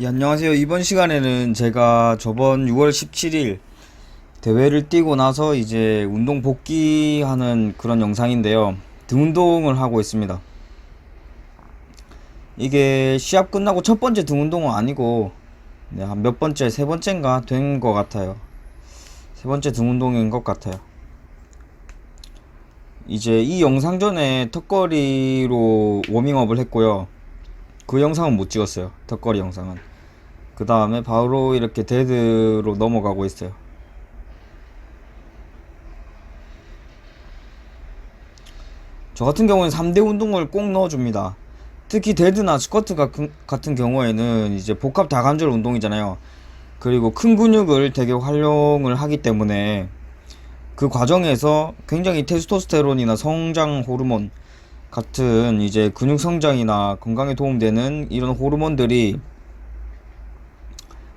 예, 안녕하세요. 이번 시간에는 제가 저번 6월 17일 대회를 뛰고 나서 이제 운동 복귀하는 그런 영상인데요. 등 운동을 하고 있습니다. 이게 시합 끝나고 첫 번째 등 운동은 아니고 네, 한몇 번째, 세 번째인가 된 것 같아요. 세 번째 등 운동인 것 같아요. 이제 이 영상 전에 턱걸이로 워밍업을 했고요. 그 영상은 못 찍었어요. 턱걸이 영상은. 그 다음에 바로 이렇게 데드로 넘어가고 있어요. 저 같은 경우는 3대 운동을 꼭 넣어줍니다. 특히 데드나 스쿼트 가- 같은 경우에는 이제 복합 다관절 운동이잖아요. 그리고 큰 근육을 되게 활용을 하기 때문에 그 과정에서 굉장히 테스토스테론이나 성장 호르몬 같은 이제 근육 성장이나 건강에 도움되는 이런 호르몬들이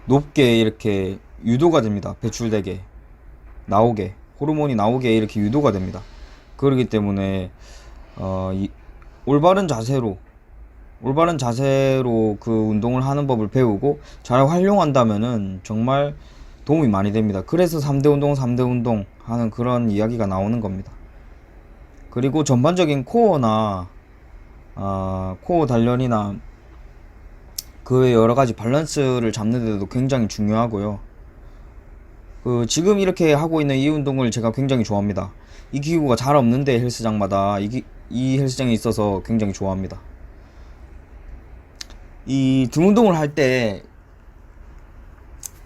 높게 이렇게 유도가 됩니다. 배출되게 나오게 호르몬이 나오게 이렇게 유도가 됩니다. 그렇기 때문에 어, 이, 올바른 자세로 올바른 자세로 그 운동을 하는 법을 배우고 잘 활용한다면은 정말 도움이 많이 됩니다. 그래서 3대 운동, 3대 운동 하는 그런 이야기가 나오는 겁니다. 그리고 전반적인 코어나 아, 코어 단련이나 그외 여러 가지 밸런스를 잡는 데도 굉장히 중요하고요. 그 지금 이렇게 하고 있는 이 운동을 제가 굉장히 좋아합니다. 이 기구가 잘 없는데 헬스장마다 이, 기- 이 헬스장에 있어서 굉장히 좋아합니다. 이 등 운동을 할 때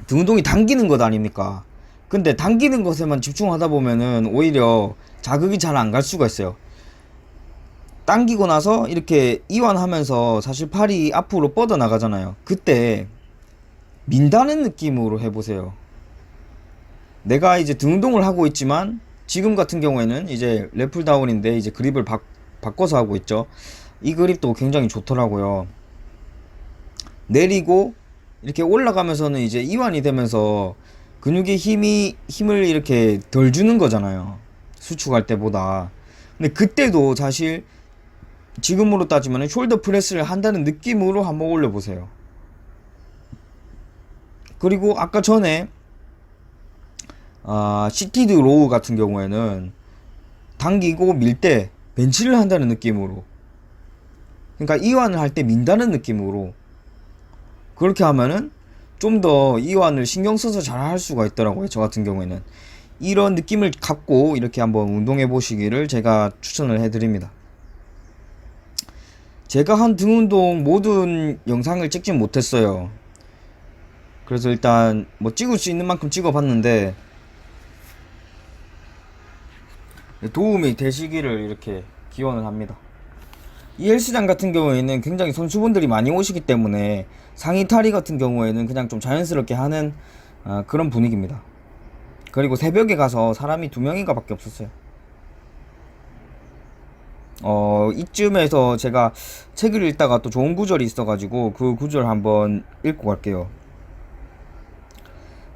등 운동이 당기는 것 아닙니까? 근데 당기는 것에만 집중하다 보면은 오히려 자극이 잘 안 갈 수가 있어요. 당기고 나서 이렇게 이완하면서 사실 팔이 앞으로 뻗어 나가잖아요. 그때 민다는 느낌으로 해보세요. 내가 이제 등 운동을 하고 있지만 지금 같은 경우에는 이제 래플 다운인데 이제 그립을 바, 바꿔서 하고 있죠. 이 그립도 굉장히 좋더라고요. 내리고 이렇게 올라가면서는 이제 이완이 되면서 근육의 힘이 힘을 이렇게 덜 주는 거잖아요. 수축할 때보다. 근데 그때도 사실 지금으로 따지면 숄더 프레스를 한다는 느낌으로 한번 올려보세요. 그리고 아까 전에 아, 시티드 로우 같은 경우에는 당기고 밀 때 벤치를 한다는 느낌으로 그러니까 이완을 할 때 민다는 느낌으로 그렇게 하면은 좀 더 이완을 신경 써서 잘 할 수가 있더라고요. 저 같은 경우에는 이런 느낌을 갖고 이렇게 한번 운동해 보시기를 제가 추천을 해드립니다. 제가 한 등 운동 모든 영상을 찍진 못했어요. 그래서 일단 뭐 찍을 수 있는 만큼 찍어봤는데 도움이 되시기를 이렇게 기원을 합니다. 이 헬스장 같은 경우에는 굉장히 선수분들이 많이 오시기 때문에 상의 탈의 같은 경우에는 그냥 좀 자연스럽게 하는 아, 그런 분위기입니다. 그리고 새벽에 가서 사람이 두 명인가 밖에 없었어요. 어, 이쯤에서 제가 책을 읽다가 또 좋은 구절이 있어가지고 그 구절 한번 읽고 갈게요.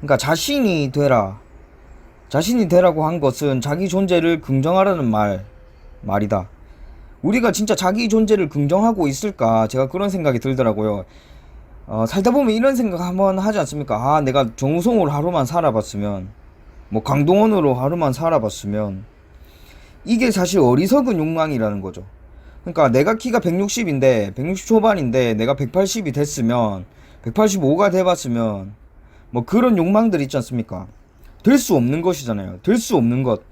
그러니까 자신이 되라. 자신이 되라고 한 것은 자기 존재를 긍정하라는 말, 말이다. 우리가 진짜 자기 존재를 긍정하고 있을까? 제가 그런 생각이 들더라고요. 어, 살다 보면 이런 생각 한번 하지 않습니까? 아, 내가 정우성으로 하루만 살아봤으면, 뭐 강동원으로 하루만 살아봤으면, 이게 사실 어리석은 욕망이라는 거죠. 그러니까 내가 키가 160인데, 160 초반인데, 내가 180이 됐으면, 185가 돼봤으면, 뭐 그런 욕망들 있지 않습니까? 될 수 없는 것이잖아요. 될 수 없는 것.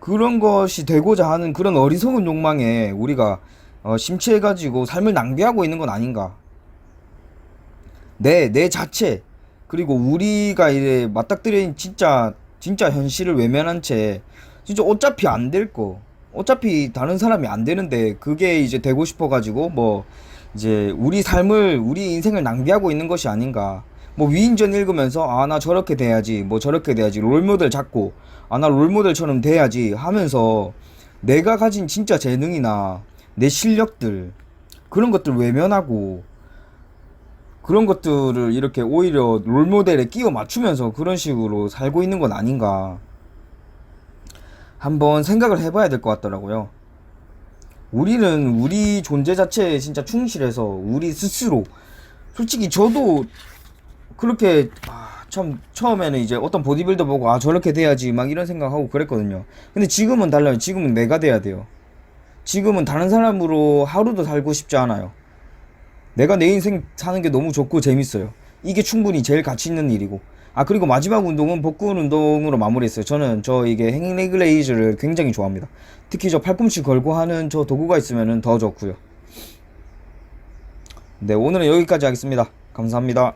그런 것이 되고자 하는 그런 어리석은 욕망에 우리가 어, 심취해가지고 삶을 낭비하고 있는 건 아닌가. 내, 내 자체, 그리고 우리가 이래 맞닥뜨린 진짜, 진짜 현실을 외면한 채, 진짜 어차피 안 될 거. 어차피 다른 사람이 안 되는데, 그게 이제 되고 싶어가지고, 뭐, 이제 우리 삶을, 우리 인생을 낭비하고 있는 것이 아닌가. 뭐 위인전 읽으면서, 아, 나 저렇게 돼야지, 뭐 저렇게 돼야지, 롤모델 잡고, 아, 나 롤모델처럼 돼야지 하면서, 내가 가진 진짜 재능이나, 내 실력들, 그런 것들 외면하고, 그런 것들을 이렇게 오히려 롤모델에 끼워 맞추면서 그런 식으로 살고 있는 건 아닌가. 한번 생각을 해봐야 될 것 같더라고요. 우리는 우리 존재 자체에 진짜 충실해서 우리 스스로 솔직히 저도 그렇게 아, 참 처음에는 이제 어떤 보디빌더 보고 아 저렇게 돼야지 막 이런 생각하고 그랬거든요. 근데 지금은 달라요. 지금은 내가 돼야 돼요. 지금은 다른 사람으로 하루도 살고 싶지 않아요. 내가 내 인생 사는 게 너무 좋고 재밌어요. 이게 충분히 제일 가치 있는 일이고. 아 그리고 마지막 운동은 복근 운동으로 마무리했어요. 저는 저 이게 행잉 레그 레이즈를 굉장히 좋아합니다. 특히 저 팔꿈치 걸고 하는 저 도구가 있으면 더 좋고요. 네 오늘은 여기까지 하겠습니다. 감사합니다.